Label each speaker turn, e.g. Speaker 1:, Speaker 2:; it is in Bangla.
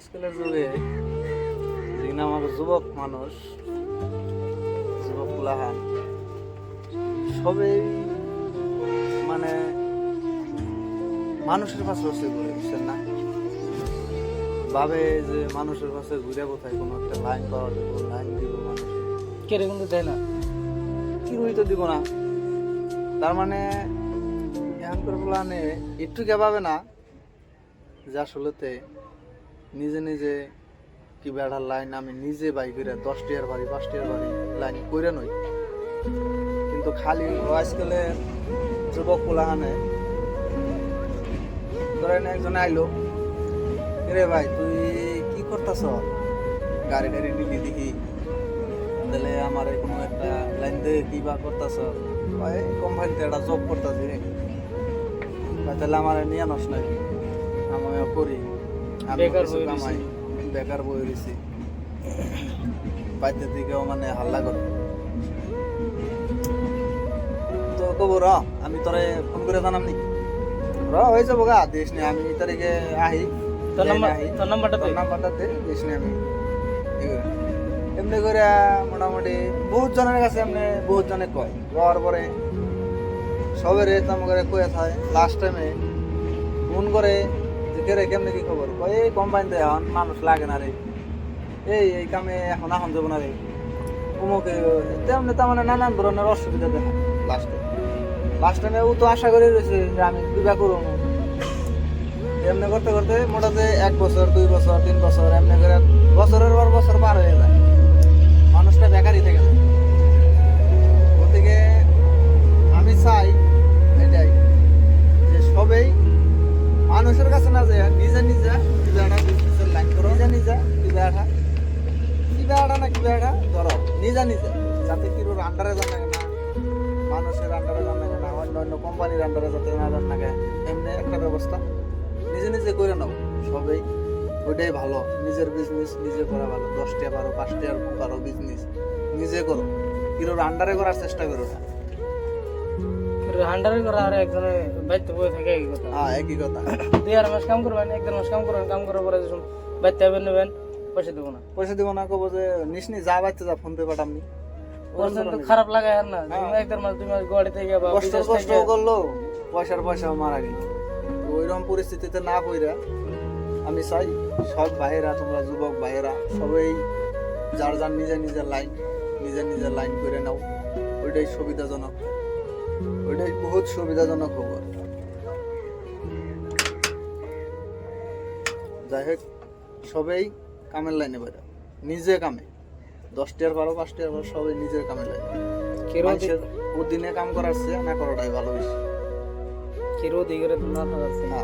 Speaker 1: আজকালের যুগে যিনি আমার যুবক মানুষ, যুবক কুলাহান সবই মানে মানুষের পাশে বসে ঘুরে বুঝছেন না? ভাবে যে মানুষের পাশে ঘুরে কোথায় কোনো একটা লাইন পাওয়া যাব লাইন দিব মানুষ
Speaker 2: কেড়ে কিন্তু দেয় না।
Speaker 1: কিছুই তো দিব না। তার মানে এখনকার প্লানে একটু কে পাবে না যে আসলেতে নিজে নিজে কি বেড়ার লাইন আমি নিজে বাই করে দশ টিয়ার বাড়ি, পাঁচ টিয়ার বাড়ি লাইন করে নই। কিন্তু খালি আজকালে যুবক পোলাহানে ধরেন একজন আইলো রে ভাই, তুই কি করতেছ? গাড়ি টাড়ি নিবি দেখি, তাহলে আমার কোনো একটা লাইন দিয়ে কি বা করতেছ? এই কোম্পানিতে একটা জব করতেছি ভাই, তাহলে আমার নিয়ে নস নাই আমিও করি। আমি
Speaker 2: বেকার বই।
Speaker 1: কামাই বেকার বই রয়েছি। দিকেও মানে হাল্লা করে। তো কব র আমি তোরে ফোন করে জানাম নি। র হয়ে যাব গা দিস নি আমি তারিখে আহি
Speaker 2: তোর নাম্বার। তোর নাম্বারটা
Speaker 1: তোর নাম্বারটা দে। দিস নি আমি এমনি করে মোটামুটি বহুত জনের কাছে এমনি বহুত জনে কয় কর পরে সবের তেমন করে কয়ে থাকে লাস্ট টাইমে ফোন করে কে রে কেমনে কি খবর? এই কোম্পানিতে এখন মানুষ লাগে না রে। এই এই কামে এখন এখন যাব না রে। অমুকে তেমনি তার মানে নানান ধরনের অসুবিধা দেখা লাস্টে লাস্ট টাইমে ও তো আশা করে রয়েছে যে আমি বিবাহ করব। এমনি করতে করতে মোটাতে এক বছর দুই বছর তিন বছর এমনি করে বছরের পর বছর পার হয়ে যায়। না কিবাটা ধরো নিজে নিজে। যাতে কিরোর আন্ডারে জানে না মানুষের আন্ডারে জানে না অন্য অন্য কোম্পানির আন্ডারে যাতে না জান এমনি একটা ব্যবস্থা। নিজে নিজে করে নাও সবেই ওইটাই ভালো। নিজের বিজনেস নিজে করা ভালো। দশটা বারো পাঁচটা বারো বিজনেস নিজে করো। কিরোর আন্ডারে করার চেষ্টা করো না।
Speaker 2: হান্ডারে করে আর একজনে বাইতে বসে থাকে এই কথা।
Speaker 1: হ্যাঁ একই কথা।
Speaker 2: দুই আর মাস কাম করবেন এক দেড় মাস কাম করবেন কাম করার পরে যখন বাইতে নেবেন পয়সা দেবো না।
Speaker 1: পয়সা দিব না কবো যে নিসনি যা বাচ্চা যা ফোন পে পাঠামনি
Speaker 2: ওরকম তো খারাপ লাগে আর না। এক দেড় মাস দুই মাস গোয়াড়ি থেকে বা
Speaker 1: কষ্ট কষ্ট করল পয়সার পয়সা মারা গেল। ওইরকম পরিস্থিতিতে না পইরা আমি চাই সব ভাইয়েরা তোমরা যুবক ভাইয়েরা সবাই যার যার নিজের নিজের লাইন নিজের নিজের লাইন করে নাও। ওইটাই সুবিধাজনক। ওইটাই বহুত সুবিধাজনক খবর। যাই হোক সবাই কামের লাইনে বেরো নিজে কামে। দশটার বারো পাঁচটার বারো সবাই নিজের কামের লাইনে। মানুষের দিনে কাম করার চেয়ে না করাটাই ভালো বেশি।
Speaker 2: কেরো দিকে না।